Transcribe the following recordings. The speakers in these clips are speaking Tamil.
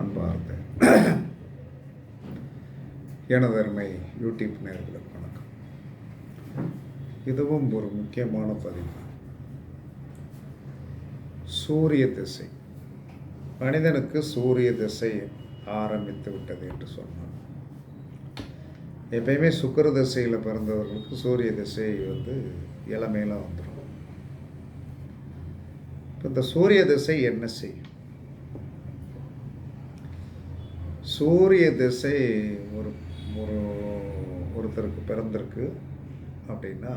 அன்பார்ந்த எனது யூடியூப் நேர்களுக்கு வணக்கம். இதுவும் ஒரு முக்கியமான பதிவு. சூரிய திசை. மனிதனுக்கு சூரிய திசை ஆரம்பித்து விட்டது என்று சொன்னான் எப்பயுமே சுக்கிர திசையில் பிறந்தவர்களுக்கு சூரிய திசை வந்து இளமையில வந்துடும் இப்போ இந்த சூரிய திசை என்ன செய்யும்? சூரிய திசை ஒரு ஒரு ஒருத்தருக்கு பிறந்திருக்கு அப்படின்னா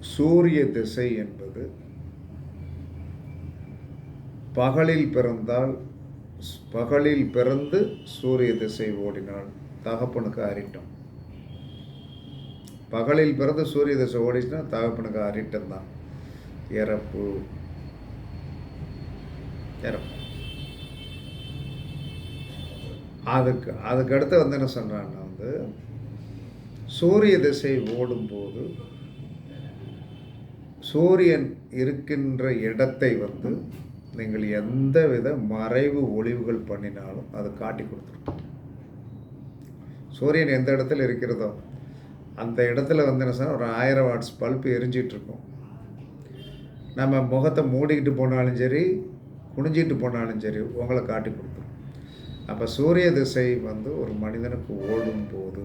சூரிய திசை என்பது பகலில் பிறந்தால் பகலில் பிறந்து சூரிய திசை ஓடினால் தகப்பனுக்கு அரிட்டம். பகலில் பிறந்து சூரிய திசை ஓடிச்சுன்னா தகப்பனுக்கு அரிட்டம் தான். இறப்பு. இறப்பு. அதுக்கு அதுக்கு அடுத்து வந்து என்ன சொல்கிறான்னா வந்து சூரிய திசை ஓடும்போது சூரியன் இருக்கின்ற இடத்தை வந்து நீங்கள் எந்த வித மறைவு ஒளிவுகள் பண்ணினாலும் அது காட்டி கொடுத்துருக்கும் சூரியன் எந்த இடத்துல இருக்கிறதோ அந்த இடத்துல வந்து என்ன சொன்னால் ஒரு ஆயிரம் வாட்ஸ் பல்ப் எரிஞ்சிட்டு இருக்கும் நம்ம முகத்தை மூடிக்கிட்டு போனாலும் சரி குனிஞ்சிட்டு போனாலும் சரி உங்களை காட்டி கொடுக்கும் அப்போ சூரிய திசை வந்து ஒரு மனிதனுக்கு ஓடும் போது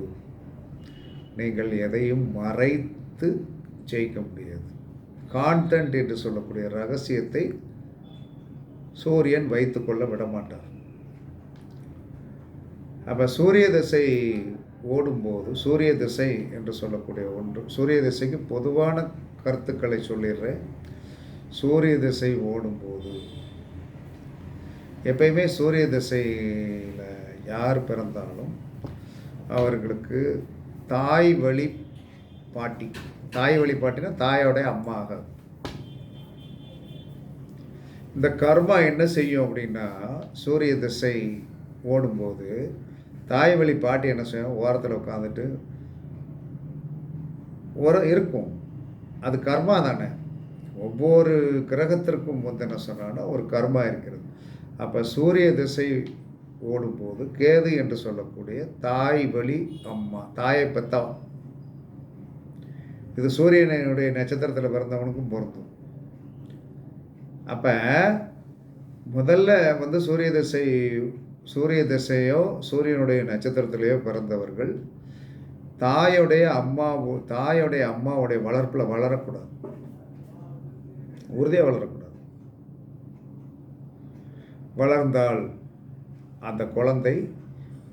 நீங்கள் எதையும் மறைத்து ஜெயிக்க முடியாது. கான்டென்ட் என்று சொல்லக்கூடிய ரகசியத்தை சூரியன் வைத்துக்கொள்ள விட மாட்டார் அப்போ சூரிய திசை ஓடும்போது சூரிய திசை என்று சொல்லக்கூடிய ஒன்று சூரிய திசைக்கு பொதுவான கருத்துக்களை சொல்லிடுறேன். சூரிய திசை ஓடும்போது எப்பயுமே சூரிய திசையில் யார் பிறந்தாலும் அவர்களுக்கு தாய் வழி பாட்டி. தாய் வழி பாட்டினா தாயோடைய அம்மா இந்த கர்மா என்ன செய்யும் அப்படின்னா சூரிய திசை ஓடும்போது தாய் வழி பாட்டி என்ன செய்யும்? ஓரத்தில் உட்காந்துட்டு ஒரு இருக்கும். அது கர்மா தானே. ஒவ்வொரு கிரகத்திற்கும் வந்து என்ன சொன்னான்னா ஒரு கர்மா இருக்கிறது. அப்போ சூரிய திசை ஓடும்போது கேது என்று சொல்லக்கூடிய தாய் வழி அம்மா தாயை பெத்தவன் இது சூரியனுடைய நட்சத்திரத்தில் பிறந்தவனுக்கும் பொருந்தும். அப்போ முதல்ல வந்து சூரிய திசை சூரிய திசையோ சூரியனுடைய நட்சத்திரத்திலேயோ பிறந்தவர்கள் தாயோடைய அம்மா தாயோடைய அம்மாவுடைய வளர்ப்பில் வளரக்கூடாது. உறுதியாக வளரக்கூடாது. வளர்ந்தால் அந்த குழந்தை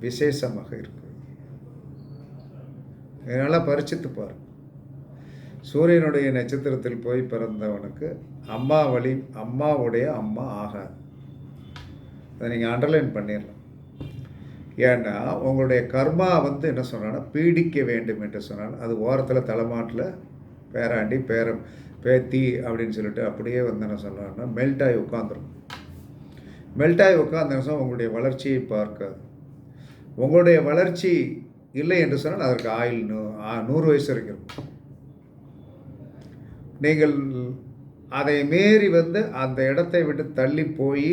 விசேஷமாக இருக்கு. இதனால் பரிச்சித்து பாரு. சூரியனுடைய நட்சத்திரத்தில் போய் பிறந்தவனுக்கு அம்மா வழி அம்மாவுடைய அம்மா ஆகாது அதை நீங்கள் அண்டர்லைன் பண்ணிடலாம். ஏன்னா உங்களுடைய கர்மா வந்து என்ன சொன்னான்னா பீடிக்க வேண்டும் என்று சொன்னால் அது ஓரத்தில் தலைமாட்டில் பேராண்டி பேர பேத்தி அப்படின்னு சொல்லிட்டு அப்படியே வந்து என்ன சொன்னான்னா மெல்ட் ஆகி உட்காந்துரும் மெல்டாகி உட்காந்த நிமிஷம் உங்களுடைய வளர்ச்சியை பார்க்காது. உங்களுடைய வளர்ச்சி இல்லை என்று சொன்னால் அதற்கு ஆயில் நூ நூறு வயசு வரைக்கும் இருக்கும். நீங்கள் அதை மீறி வந்து அந்த இடத்தை விட்டு தள்ளி போய்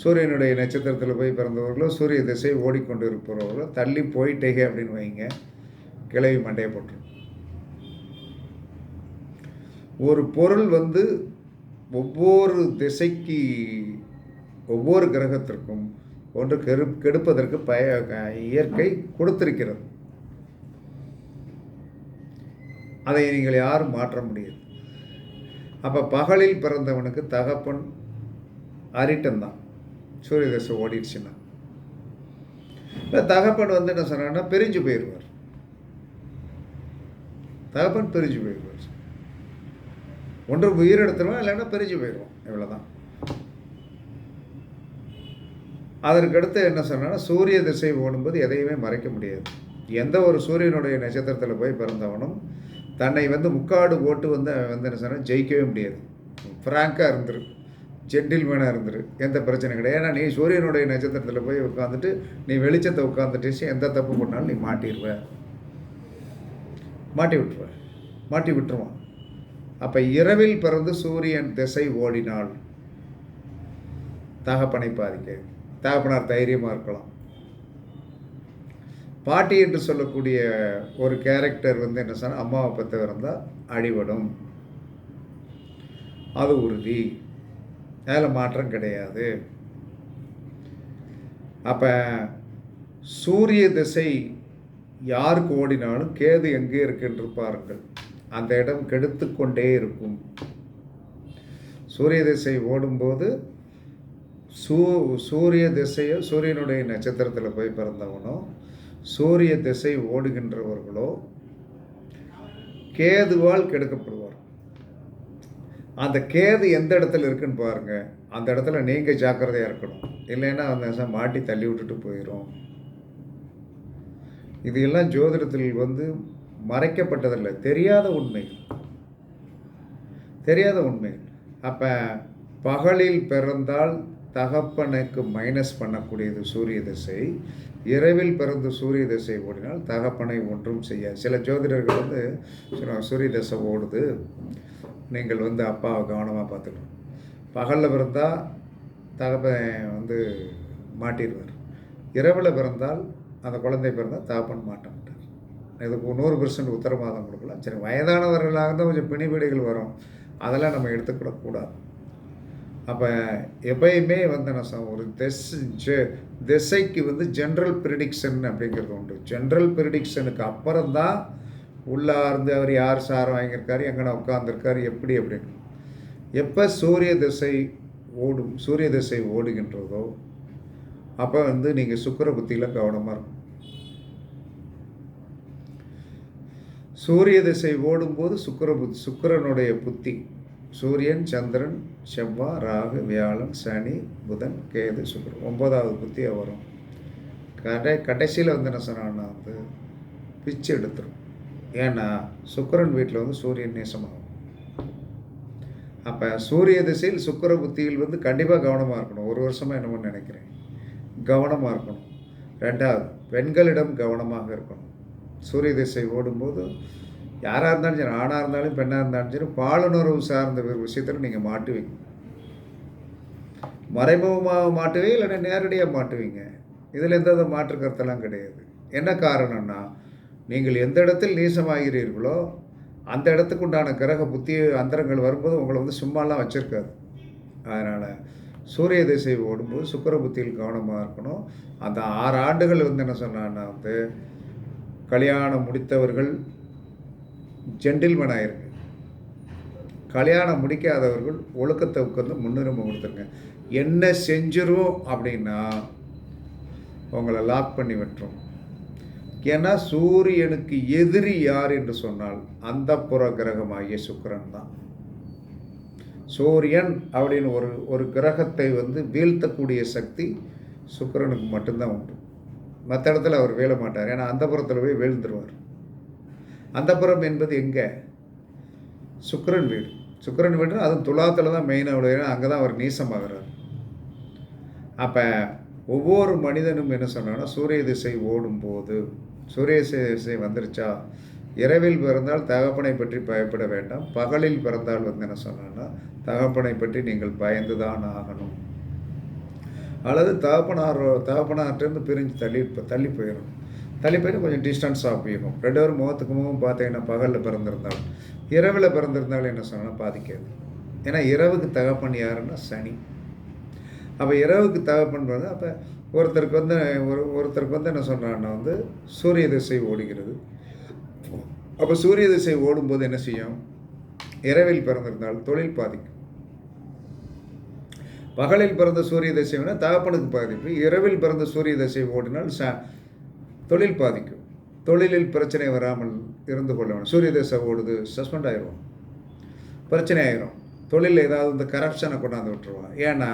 சூரியனுடைய நட்சத்திரத்தில் போய் பிறந்தவர்களோ சூரிய திசை ஓடிக்கொண்டு இருப்பவர்களோ தள்ளி போயிட்டேங்க அப்படின்னு வைங்க. கிளவி மண்டையை போட்டுரும். ஒரு பொருள் வந்து ஒவ்வொரு திசைக்கு ஒவ்வொரு கிரகத்திற்கும் ஒன்று கெடு கெடுப்பதற்கு பய இயற்கை கொடுத்திருக்கிறது. அதை நீங்கள் யாரும் மாற்ற முடியாது. அப்போ பகலில் பிறந்தவனுக்கு தகப்பன் அரிட்டன்தான் சூரிய தசை ஓடிடுச்சுன்னா. இப்போ தகப்பன் வந்து என்ன சொன்னான்னா பிரிஞ்சு போயிடுவார் தகப்பன் பிரிஞ்சு போயிடுவார் ஒன்று உயிர் எடுத்துருவோம் இல்லைன்னா பிரிஞ்சு போயிடுவோம். இவ்வளோதான் அதற்கடுத்து என்ன சொன்னால் சூரிய திசை ஓடும்போது எதையுமே மறைக்க முடியாது. எந்த ஒரு சூரியனுடைய நட்சத்திரத்தில் போய் பிறந்தவனும் தன்னை வந்து முக்காடு போட்டு வந்து வந்து என்ன சொன்னால் ஜெயிக்கவே முடியாது. ஃப்ராங்காக இருந்துரு ஜென்டில்மேனாக இருந்துரு எந்த பிரச்சனை கிடையாது. ஏன்னா நீ சூரியனுடைய நட்சத்திரத்தில் போய் உட்காந்துட்டு நீ வெளிச்சத்தை உட்காந்துட்டு எந்த தப்பு பண்ணாலும் நீ மாட்டிடுவ மாட்டி விட்டுருவ. மாட்டி விட்டுருவான். அப்போ இரவில் பிறந்து சூரியன் திசை ஓடினால் தகப்பனை பாதிக்க தகப்பனார் தைரியமாக இருக்கலாம். பாட்டி என்று சொல்லக்கூடிய ஒரு கேரக்டர் வந்து என்ன சொன்னால் அம்மாவை பற்றி இருந்தால் அடிபடும். அது உறுதி. அதில் மாற்றம் கிடையாது. அப்போ சூரிய திசை யாருக்கு ஓடினாலும் கேது எங்கே இருக்குன்று பாருங்கள். அந்த இடம் கெடுத்து கொண்டே இருக்கும். சூரிய திசை ஓடும்போது சூ சூரிய திசையோ சூரியனுடைய நட்சத்திரத்தில் போய் பிறந்தவனோ சூரிய திசை ஓடுகின்றவர்களோ கேதுவால் கெடுக்கப்படுவார். அந்த கேது எந்த இடத்துல இருக்குன்னு பாருங்க. அந்த இடத்துல நீங்கள் ஜாக்கிரதையாக இருக்கணும். இல்லைன்னா அந்த மாட்டி தள்ளி விட்டுட்டு போயிடும் இது எல்லாம் ஜோதிடத்தில் வந்து மறைக்கப்பட்டதில்லை. தெரியாத உண்மைகள் தெரியாத உண்மைகள் அப்போ பகலில் பிறந்தால் தகப்பனுக்கு மைனஸ் பண்ணக்கூடியது சூரிய திசை. இரவில் பிறந்து சூரிய திசை ஓடினால் தகப்பனை ஒன்றும் செய்ய சில ஜோதிடர்கள் வந்து சூரிய திசை ஓடுது. நீங்கள் வந்து அப்பாவை கவனமாக பார்த்துக்கணும். பகலில் பிறந்தால் தகப்பன் வந்து மாட்டிடுவார். இரவில் பிறந்தால் அந்த குழந்தை பிறந்தால் தகப்பன் மாட்டான். இதுக்கு நூறு பெர்சன்ட் உத்தரவாதம் கொடுக்கலாம் சரி வயதானவர்களாக இருந்தால் கொஞ்சம் பிணிபீடுகள் வரும். அதெல்லாம் நம்ம எடுத்துக்கிடக்கூடாது அப்போ எப்பயுமே வந்து என்ன ஒரு திசை ஜெ- திசைக்கு வந்து ஜென்ரல் ப்ரிடிக்ஷன் அப்படிங்கிறது உண்டு. ஜென்ரல் ப்ரிடிக்ஷனுக்கு அப்புறம் தான் உள்ளார்ந்து அவர் யார் சார் வாங்கியிருக்காரு எங்கன்னா உட்காந்துருக்காரு எப்படி அப்படின்னு. எப்போ சூரிய திசை ஓடும் சூரிய திசை ஓடுகின்றதோ அப்போ வந்து நீங்கள் சுக்கர புத்தியில் கவனமாக இருக்கும் சூரிய திசை ஓடும்போது சுக்கர புத்தி சுக்கிரனுடைய புத்தி. சூரியன் சந்திரன் செவ்வாய் ராகு வியாழன் சனி புதன் கேது சுக்கரன் ஒன்பதாவது புத்தியாக வரும். கடை கடைசியில் வந்து என்ன சொன்னான்னா வந்து பிச்சு எடுத்துரும். ஏன்னா சுக்கிரன் வீட்டில் வந்து சூரியன் நேசமாகும். அப்போ சூரிய திசையில் சுக்கிர புத்தியில் வந்து கண்டிப்பாக கவனமாக இருக்கணும். ஒரு வருஷமாக என்னமோ நினைக்கிறேன். கவனமாக இருக்கணும். ரெண்டாவது பெண்களிடம் கவனமாக இருக்கணும். சூரிய திசை ஓடும்போது யாராக இருந்தாலும் சரி ஆணாக இருந்தாலும் பெண்ணாக இருந்தாலும் சரி பாலுணர்வு சார்ந்த ஒரு விஷயத்தில் நீங்கள் மாட்டுவீங்க. மறைமுகமாக மாட்டுவீங்க இல்லைன்னா நேரடியாக மாட்டுவீங்க. இதில் எந்த வித மாற்று கருத்தெல்லாம் கிடையாது. என்ன காரணம்னா நீங்கள் எந்த இடத்தில் நீசமாகிறீர்களோ அந்த இடத்துக்கு உண்டான கிரக புத்தி அந்தரங்கள் வரும்போது உங்களை வந்து சும்மாலாம் வச்சுருக்காது. அதனால் சூரிய திசை ஓடும்போது சுக்கிர புத்தியில் கவனமாக இருக்கணும். அந்த ஆறு ஆண்டுகள் வந்து என்ன சொன்னான்னா வந்து கல்யாணம் முடித்தவர்கள் ஜென்டில்மேன் ஆயிருங்க கல்யாணம் முடிக்காதவர்கள் ஒழுக்கத்தை உட்காந்து முன்னுரிமை கொடுத்துருங்க. என்ன செஞ்சிரும் அப்படின்னா உங்களை லாக் பண்ணி விட்டுரும். ஏன்னா சூரியனுக்கு எதிரி யார் என்று சொன்னால் அந்த புற கிரகமாகிய சுக்கிரன் தான். சூரியன் அப்படின்னு ஒரு ஒரு கிரகத்தை வந்து வீழ்த்தக்கூடிய சக்தி சுக்கிரனுக்கு மட்டும்தான் உண்டு. மற்ற இடத்துல அவர் வீழ மாட்டார். ஏன்னா அந்த புறத்தில் போய் வீழ்ந்துருவார். அந்த புறம் என்பது எங்கே? சுக்கரன் வீடு. சுக்கரன் வீடு அதுவும் துலாத்தில் தான் மெயினாக விடுவார் அங்கே தான் அவர் நீசமாகிறார். அப்போ ஒவ்வொரு மனிதனும் என்ன சொன்னான்னா சூரிய திசை ஓடும்போது சூரிய திசை வந்துருச்சா? இரவில் பிறந்தால் தகப்பனை பற்றி பயப்பட வேண்டாம். பகலில் பிறந்தால் வந்து என்ன சொன்னான்னா தகப்பனை பற்றி நீங்கள் பயந்து தான் ஆகணும். அல்லது தகப்பனார் தகப்பனார்ட்டேருந்து பிரிஞ்சு தள்ளி தள்ளி போயிடும் தள்ளி போயிட்டு கொஞ்சம் டிஸ்டன்ஸாக போயிடும் ரெண்டு பேரும் முகத்துக்கு முகம் பார்த்தீங்கன்னா பகலில் பிறந்திருந்தாலும் இரவில் பிறந்திருந்தாலும் என்ன சொன்னால் பாதிக்காது. ஏன்னா இரவுக்கு தகப்பன் யாருன்னா சனி. அப்போ இரவுக்கு தகப்பன் வந்து அப்போ ஒருத்தருக்கு வந்து ஒரு ஒருத்தருக்கு வந்து என்ன சொல்கிறான்னா வந்து சூரிய திசை ஓடுகிறது. அப்போ சூரிய திசை ஓடும்போது என்ன செய்யும்? இரவில் பிறந்திருந்தால் தொழில் பாதிக்கும். பகலில் பிறந்த சூரிய திசை வேணால் தகப்பனுக்கு பாதிப்பு இரவில் பிறந்த சூரிய தசை ஓடினால் ச தொழில் பாதிக்கும். தொழிலில் பிரச்சனை வராமல் இருந்து கொள்ள வேணும். சூரிய தசை ஓடுது சஸ்பெண்ட் ஆயிரும். பிரச்சனை ஆயிரும். தொழிலில் ஏதாவது இந்த கரப்ஷனை கொண்டாந்து விட்டுருவான் ஏன்னா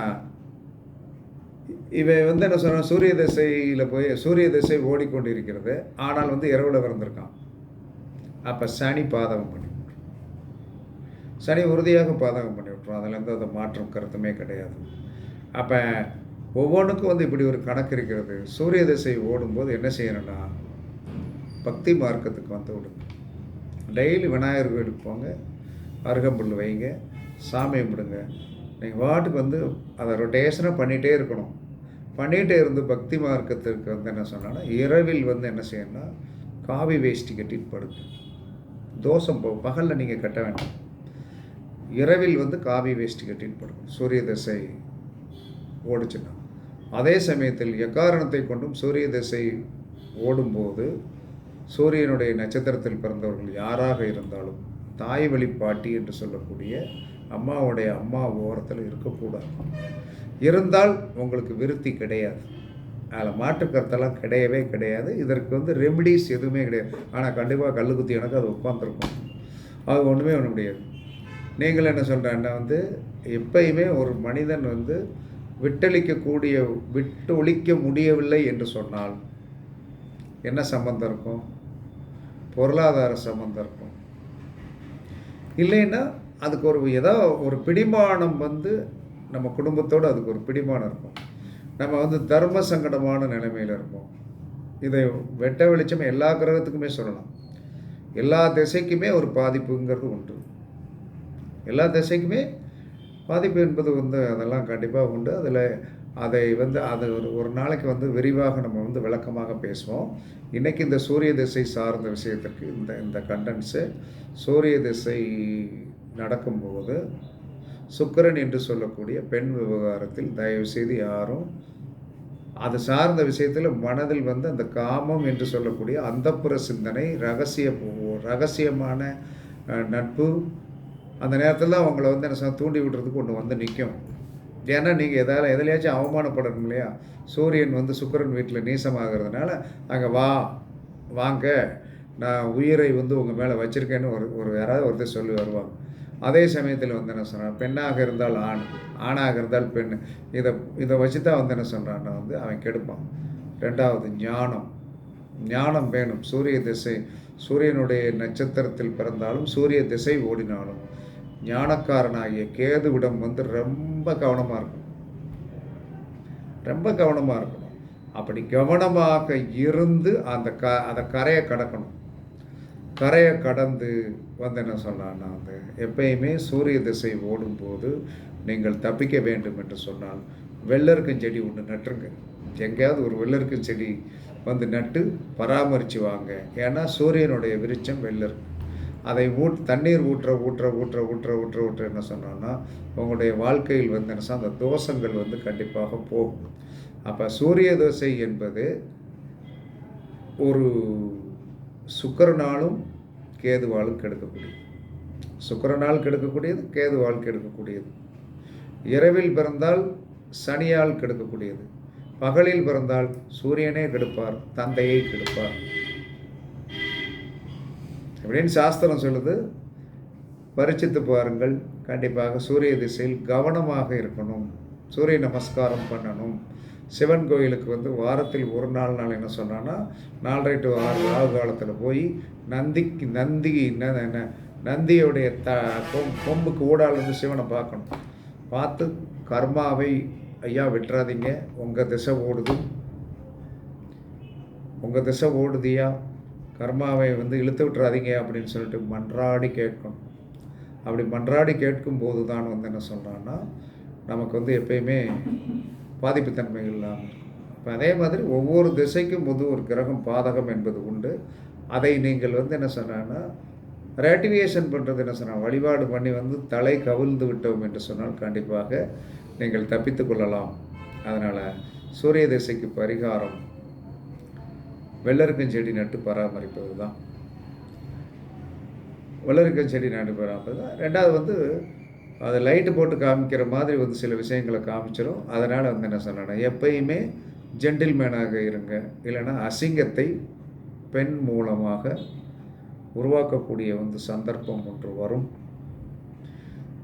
இவன் வந்து என்ன சொல்கிறான் சூரிய திசையில் போய் சூரிய திசை ஓடிக்கொண்டிருக்கிறது. ஆனால் வந்து இரவில் பிறந்திருக்கான். அப்போ சனி பாதகம் பண்ணி சனி உறுதியாக பாதகம் பண்ணி விட்டுரும் அதுலேருந்து எந்த மாற்றம் கருத்துமே கிடையாது. அப்போ ஒவ்வொன்றுக்கும் வந்து இப்படி ஒரு கணக்கு இருக்கிறது. சூரிய திசை ஓடும்போது என்ன செய்யணும்னா பக்தி மார்க்கத்துக்கு வந்து விடுங்க. டெய்லி விநாயகர் கோயிலுக்கு போங்க அருகம்புல் வைங்க சாமி கும்பிடுங்க. நீங்கள் வாட்டுக்கு வந்து அதை ரொட்டேஷனாக பண்ணிகிட்டே இருக்கணும். பண்ணிகிட்டே இருந்து பக்தி மார்க்கத்திற்கு வந்து என்ன சொன்னால் இரவில் வந்து என்ன செய்யணும்னா காவி வேஷ்டி கட்டிட்டு படுங்க. தோஷம் போ பகலில் நீங்கள் கட்ட வேண்டாம். இரவில் வந்து காவி வேஷ்டி கட்டின்னு படுக்கும் சூரிய தசை ஓடுச்சுன்னா. அதே சமயத்தில் எக்காரணத்தை கொண்டும் சூரிய திசை ஓடும்போது சூரியனுடைய நட்சத்திரத்தில் பிறந்தவர்கள் யாராக இருந்தாலும் தாய் வழி பாட்டி என்று சொல்லக்கூடிய அம்மாவுடைய அம்மா ஓரத்தில் இருக்கக்கூடாது. இருந்தால் உங்களுக்கு விருத்தி கிடையாது. அதில் மாற்றுக்கருத்தெல்லாம் கிடையவே கிடையாது. இதற்கு வந்து ரெமிடிஸ் எதுவுமே கிடையாது. ஆனால் கண்டிப்பாக கல் குத்தி எனக்கு அது உட்காந்துருக்கும் அது ஒன்றுமே ஒன்றும் முடியாது. நீங்கள் என்ன சொல்கிறேன்னா வந்து எப்பயுமே ஒரு மனிதன் வந்து விட்டளிக்கக்கூடிய விட்டு ஒழிக்க முடியவில்லை என்று சொன்னால் என்ன சம்மந்தம் இருக்கும்? பொருளாதார சம்மந்தம் இருக்கும். இல்லைன்னா அதுக்கு ஒரு ஏதோ ஒரு பிடிமானம் வந்து நம்ம குடும்பத்தோடு அதுக்கு ஒரு பிடிமானம் இருக்கும். நம்ம வந்து தர்ம சங்கடமான நிலைமையில் இருப்போம். இதை வெட்ட வெளிச்சம் எல்லா கிரகத்துக்குமே சொல்லலாம். எல்லா திசைக்குமே ஒரு பாதிப்புங்கிறது உண்டு. எல்லா திசைக்குமே பாதிப்பு என்பது வந்து அதெல்லாம் கண்டிப்பாக உண்டு. அதில் அதை வந்து அது ஒரு ஒரு நாளைக்கு வந்து விரிவாக நம்ம வந்து விளக்கமாக பேசுவோம். இன்றைக்கி இந்த சூரிய திசை சார்ந்த விஷயத்திற்கு இந்த இந்த கண்டென்ட்ஸு சூரிய திசை நடக்கும்போது சுக்கரன் என்று சொல்லக்கூடிய பெண் விவகாரத்தில் தயவுசெய்து யாரும் அது சார்ந்த விஷயத்தில் மனதில் வந்து அந்த காமம் என்று சொல்லக்கூடிய அந்தப்புற சிந்தனை ரகசிய ரகசியமான நட்பு அந்த நேரத்தில் தான் அவங்கள வந்து என்ன தூண்டி விடுறதுக்கு ஒன்று வந்து நிற்கும் ஏன்னா நீங்கள் எதாவது எதுலையாச்சும் அவமானப்படணும் இல்லையா? சூரியன் வந்து சுக்கரன் வீட்டில் நீசமாகிறதுனால அங்கே வா வாங்க. நான் உயிரை வந்து உங்கள் மேலே வச்சுருக்கேன்னு ஒரு ஒரு யாராவது ஒருத்தர் சொல்லி வருவாங்க. அதே சமயத்தில் வந்து என்ன சொல்கிறான் பெண்ணாக இருந்தால் ஆண் ஆணாக இருந்தால் பெண். இதை இதை வச்சு தான் வந்து என்ன சொல்கிறான்னா வந்து அவன் கெடுப்பான். ரெண்டாவது ஞானம். ஞானம் வேணும். சூரிய திசை சூரியனுடைய நட்சத்திரத்தில் பிறந்தாலும் சூரிய திசை ஓடினாலும் ஞானக்காரனாகிய கேதுவிடம் வந்து ரொம்ப கவனமாக இருக்கணும் ரொம்ப கவனமாக இருக்கணும் அப்படி கவனமாக இருந்து அந்த க அந்த கரையை கடக்கணும். கரையை கடந்து வந்து என்ன சொன்னான்னா வந்து எப்பயுமே சூரிய திசை ஓடும்போது நீங்கள் தப்பிக்க வேண்டும் என்று சொன்னால் வெள்ளருக்கும் செடி ஒன்று நட்டுருங்க. எங்கேயாவது ஒரு வெள்ளருக்கும் செடி வந்து நட்டு பராமரித்து வாங்க. ஏன்னா சூரியனுடைய விருச்சம் வெள்ளருக்கு அதை ஊட் தண்ணீர் ஊற்ற ஊற்ற ஊற்ற ஊற்ற ஊற்ற ஊற்ற என்ன சொன்னோன்னா உங்களுடைய வாழ்க்கையில் வந்து என்ன அந்த தோஷங்கள் வந்து கண்டிப்பாக போகும். அப்போ சூரிய தோசை என்பது ஒரு சுக்கரனாலும் கேதுவாலும் கெடுக்கக்கூடியது. சுக்கரனால் கெடுக்கக்கூடியது கேதுவால் கெடுக்கக்கூடியது. இரவில் பிறந்தால் சனியால் கெடுக்கக்கூடியது. பகலில் பிறந்தால் சூரியனே கெடுப்பார் தந்தையை கெடுப்பார். அப்படின்னு சாஸ்திரம் சொல்லுது. பரிச்சித்து பாருங்கள். கண்டிப்பாக சூரிய திசையில் கவனமாக இருக்கணும். சூரிய நமஸ்காரம் பண்ணணும். சிவன் கோயிலுக்கு வந்து வாரத்தில் ஒரு நாள் நாள் என்ன சொன்னான்னா நாலரை டு ஆறு ராகு காலத்தில் போய் நந்திக்கு நந்தி என்ன நந்தியுடைய த கொம்புக்கு ஊடால் வந்து சிவனை பார்க்கணும். பார்த்து கர்மாவை ஐயா விட்டுறாதீங்க. உங்கள் திசை ஓடுது. உங்கள் திசை ஓடுதியா? கர்மாவை வந்து இழுத்து விட்டுறாதீங்க அப்படின்னு சொல்லிட்டு மன்றாடி கேட்கணும். அப்படி மன்றாடி கேட்கும்போது தான் வந்து என்ன சொல்கிறான்னா நமக்கு வந்து எப்பயுமே பாதிப்புத்தன்மை இல்லாமல் இப்போ அதே மாதிரி ஒவ்வொரு திசைக்கும் போது ஒரு கிரகம் பாதகம் என்பது உண்டு. அதை நீங்கள் வந்து என்ன சொன்னான்னா ரேட்டிவேஷன் பண்ணுறது என்ன சொன்னால் வழிபாடு பண்ணி வந்து தலை கவிழ்ந்து விட்டோம் என்று சொன்னால் கண்டிப்பாக நீங்கள் தப்பித்து கொள்ளலாம். அதனால் சூரிய திசைக்கு பரிகாரம் வெள்ளருக்கும் செடி நட்டு பராமரிப்பது தான். வெள்ளருக்கும் செடி நட்டு பராமரிப்பது தான். ரெண்டாவது வந்து அதை லைட்டு போட்டு காமிக்கிற மாதிரி வந்து சில விஷயங்களை காமிச்சிடும் அதனால் வந்து என்ன சொல்லணும் எப்பயுமே ஜென்டில்மேனாக இருங்க. இல்லைன்னா அசிங்கத்தை பெண் மூலமாக உருவாக்கக்கூடிய வந்து சந்தர்ப்பம் ஒன்று வரும்.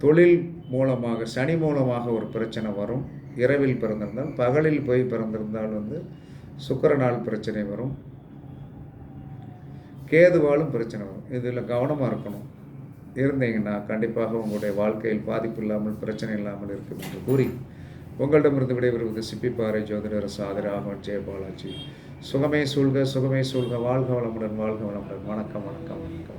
தொழில் மூலமாக சனி மூலமாக ஒரு பிரச்சனை வரும். இரவில் பிறந்திருந்தால் பகலில் போய் பிறந்திருந்தால் வந்து சுக்கரநாள் பிரச்சனை வரும். கேதுவாலும் பிரச்சனை வரும். இதில் கவனமாக இருக்கணும். இருந்தீங்கன்னா கண்டிப்பாக உங்களுடைய வாழ்க்கையில் பாதிப்பு இல்லாமல் பிரச்சனை இல்லாமல் இருக்கும் என்று கூறி உங்களிடமிருந்து விடைபெறுவது சிப்பிப்பாறை ஜோதிடர் சாதிராகவன் ஜெயபாலாஜி சுகமே சூழ்க சுகமே சூழ்க. வாழ்க வளமுடன் வாழ்க வளமுடன். வணக்கம் வணக்கம் வணக்கம்.